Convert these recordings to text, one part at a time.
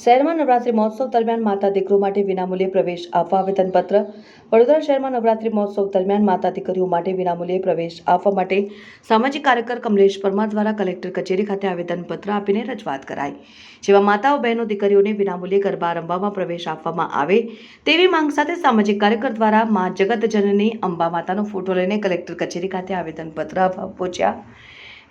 શહેરમાં નવરાત્રી મહોત્સવ દરમિયાન માતા દીકરીઓ માટે વિનામૂલ્યે પ્રવેશ આપવા આવેદનપત્ર. વડોદરા શહેરમાં નવરાત્રી મહોત્સવ દરમિયાન માતા દીકરીઓ માટે વિનામૂલ્યે પ્રવેશ આપવા માટે સામાજિક કાર્યકર કમલેશ પરમાર દ્વારા કલેક્ટર કચેરી ખાતે આવેદનપત્ર આપીને રજૂઆત કરાઈ. જેમાં માતાઓ, બહેનો, દીકરીઓને વિનામૂલ્યે ગરબા રમવામાં પ્રવેશ આપવામાં આવે તેવી માંગ સાથે સામાજિક કાર્યકર દ્વારા મા જગત જનની અંબા માતાનો ફોટો લઈને કલેક્ટર કચેરી ખાતે આવેદનપત્ર આપવા પહોંચ્યા.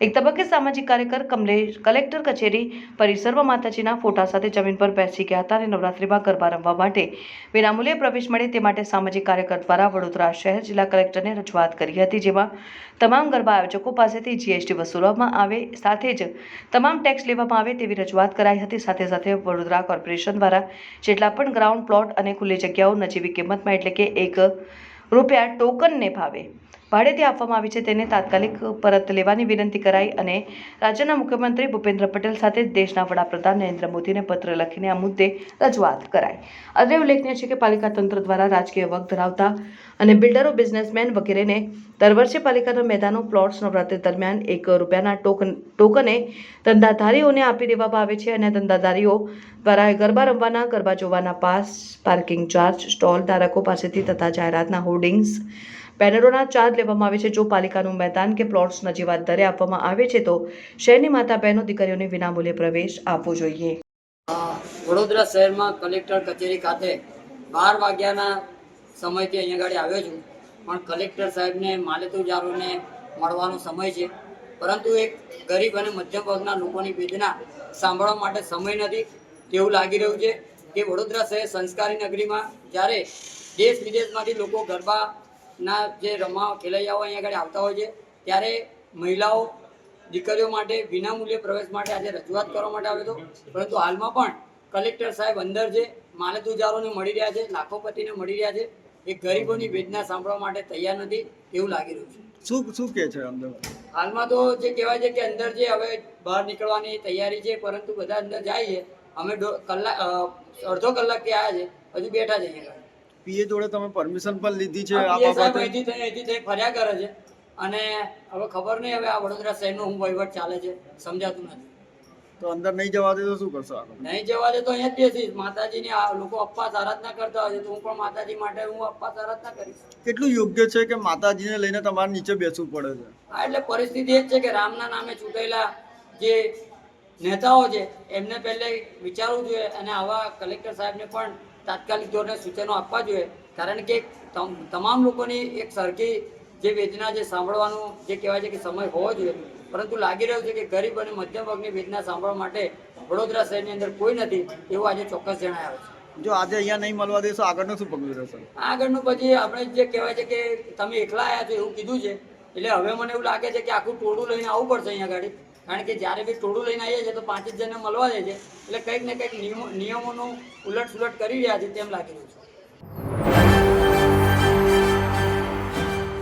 એક તબક્કે સામાજિક કાર્યકર કમલેશ કલેક્ટર કચેરી પરિસરમાં માતાજીના ફોટા સાથે જમીન પર બેસી ગયા હતા અને નવરાત્રિમાં ગરબા રમવા માટે વિનામૂલ્યે પ્રવેશ મળે તે માટે સામાજિક કાર્યકર દ્વારા વડોદરા શહેર જિલ્લા કલેક્ટરને રજૂઆત કરી હતી, જેમાં તમામ ગરબા આયોજકો પાસેથી જીએસટી વસૂલવામાં આવે, સાથે જ તમામ ટેક્સ લેવામાં આવે તેવી રજૂઆત કરાઈ હતી. સાથે સાથે વડોદરા કોર્પોરેશન દ્વારા જેટલા પણ ગ્રાઉન્ડ પ્લોટ અને ખુલ્લી જગ્યાઓ નજીવી કિંમતમાં, એટલે કે એક રૂપિયા ટોકનને ભાવે ભાડેથી આપવામાં આવી છે તેને તાત્કાલિક પરત લેવાની વિનંતી કરાઈ અને રાજ્યના મુખ્યમંત્રી ભૂપેન્દ્ર પટેલ સાથે દેશના વડાપ્રધાન નરેન્દ્ર મોદીને પત્ર લખીને આ મુદ્દે રજૂઆત કરાઈ. અત્રે ઉલ્લેખનીય છે કે પાલિકા તંત્ર દ્વારા રાજકીય વગ ધરાવતા અને બિલ્ડરો, બિઝનેસમેન વગેરેને દર વર્ષે પાલિકાના મેદાનો, પ્લોટ્સ, નવરાત્રી દરમિયાન એક રૂપિયાના ટોકન, ટોકને ધંધાધારીઓને આપી દેવામાં આવે છે અને ધંધાધારીઓ દ્વારા ગરબા રમવાના, ગરબા જોવાના, પાસ, પાર્કિંગ, ચાર્જ, સ્ટોલ ધારકો પાસેથી તથા જાહેરાતના હોર્ડિંગ્સ બેનરોના ચાર્જ લેવામાં આવે છે. જો પાલિકાનું મેદાન કે પ્લોટ્સ નજીવા દરે આપવામાં આવે છે, તો શહેરની માતા બહેનો દીકરીઓને વિનામૂલ્યે પ્રવેશ આપવો જોઈએ. વડોદરા શહેરમાં કલેક્ટર કચેરી ખાતે બાર વાગ્યાના સમયથી અહીંયા ગાડી આવ્યો છું. પણ કલેક્ટર સાહેબને માલેતુજારોને મળવાનો સમય છે. પરંતુ એક ગરીબ અને મધ્યમ વર્ગના લોકોની વેદના સાંભળવા માટે સમય નથી. તેવું લાગી રહ્યું છે કે વડોદરા શહેર સંસ્કારી નગરીમાં જ્યારે દેશ વિદેશમાંથી લોકો ગરબાના જે રમવા ખેલૈયાઓ અહીંયા આગળ આવતા હોય છે ત્યારે મહિલાઓ દીકરીઓ માટે વિનામૂલ્યે પ્રવેશ માટે આજે રજૂઆત કરવા માટે આવ્યો હતો પરંતુ હાલમાં પણ કલેક્ટર સાહેબ અંદર છે માલતુજારોને મળી રહ્યા છે લાખોપતિને મળી રહ્યા છે એ ગરીબોની વેદના સાંભળવા માટે તૈયાર નથી એવું લાગી રહ્યું છે. શું શું કે છે અંદર હાલમાં તો જે કહેવાય છે કે અંદર જે હવે બહાર નીકળવાની તૈયારી છે પરંતુ બધા અંદર જાય છે. અમે કલાક અડધો અડધો કલાકથી આવ્યા છે હજુ બેઠા છે અહીંયા. પીએ જોડે તમે પરમિશન પણ લીધી છે આ સાહેબ બાબતે? અહીંથી થઈ અહીંથી થઈ ફર્યા કરે છે. અને હવે ખબર નહીં હવે આ વડોદરા શહેરનો હું વહીવટ ચાલે છે સમજાતું નથી. તો અંદર નહીં જવા દે તો શું કરશો નહીં જવા દે તો અહીંયા જ બેસીશ. માતાજીની લોકો અપવાસ આરાધના કરતા હોય છે તો હું પણ માતાજી માટે હું અપવાસ આરાધના કરીશ. કેટલું યોગ્ય છે કે માતાજીને લઈને તમારે નીચે બેસવું પડે છે? હા એટલે પરિસ્થિતિ એ જ છે કે રામના નામે ચૂંટાયેલા જે નેતાઓ છે એમને પહેલે વિચારવું જોઈએ અને આવા કલેક્ટર સાહેબને પણ તાત્કાલિક ધોરણે સૂચનો આપવા જોઈએ. કારણ કે તમ- તમામ લોકોની એક સરખી જે વેદના જે સાંભળવાનું જે કહેવાય છે કે સમય હોવો જોઈએ. પરંતુ લાગી રહ્યું છે કે ગરીબ અને મધ્યમ વર્ગની વેદના સાંભળવા માટે વડોદરા શહેરની અંદર કોઈ નથી એવું આજે ચોક્કસ જણાય આવે છે. જો આજે અહીંયા નહીં મળવા દેશો આગળનું શું પગલું રહેશે? આગળનું પછી આપણે જે કહેવાય છે કે તમે એકલા આવ્યા છો એવું કીધું છે. એટલે હવે મને એવું લાગે છે કે આખું ટોળું લઈને આવવું પડશે અહીંયા ગાડી. કારણ કે જ્યારે બી ટોળું લઈને આવીએ છીએ તો પાંચ જ જણને મળવા જાય છે. એટલે કંઈક ને કંઈક નિયમો નિયમોનું ઉલટ સુલટ કરી રહ્યા છે તેમ લાગી રહ્યું છે.